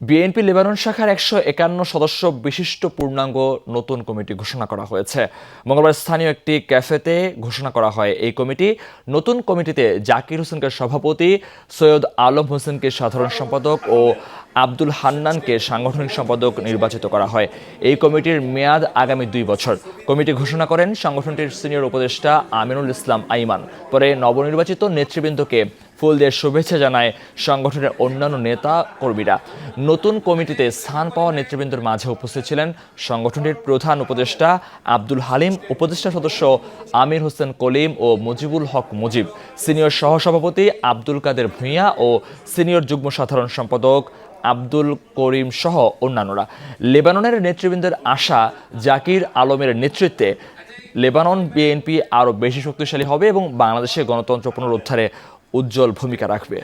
BNP Lebanon শাখার একশো একান্ন সদস্য বিশিষ্ট পূর্ণাঙ্গ নতুন কমিটি ঘোষণা করা হয়েছে। মঙ্গলবার স্থানীয় একটি ক্যাফেতে ঘোষণা করা হয় এই কমিটি। নতুন কমিটিতে জাকির হোসেনকে সভাপতি, সৈয়দ আলম হোসেনকে সাধারণ সম্পাদক ও আব্দুল হান্নানকে সাংগঠনিক সম্পাদক নির্বাচিত করা হয়। এই কমিটির মেয়াদ আগামী দুই বছর। কমিটি ঘোষণা করেন সংগঠনটির সিনিয়র উপদেষ্টা আমিনুল ইসলাম আইমান। পরে নবনির্বাচিত নেতৃবৃন্দকে ফুল দিয়ে শুভেচ্ছা জানায় সংগঠনের অন্যান্য নেতা কর্মীরা। নতুন কমিটিতে স্থান পাওয়া নেতৃবৃন্দের মাঝে উপস্থিত ছিলেন সংগঠনটির প্রধান উপদেষ্টা আব্দুল হালিম, উপদেষ্টা সদস্য আমির হোসেন কলিম ও মুজিবুল হক মুজিব, সিনিয়র সহসভাপতি আব্দুল কাদের ভূঁইয়া ও সিনিয়র যুগ্ম সাধারণ সম্পাদক আব্দুল করিম সহ অন্যান্যরা। লেবাননের নেতৃবৃন্দের আশা জাকির আলমের নেতৃত্বে লেবানন বিএনপি আরও বেশি শক্তিশালী হবে এবং বাংলাদেশে গণতন্ত্র পুনরুদ্ধারে উজ্জ্বল ভূমিকা রাখবে।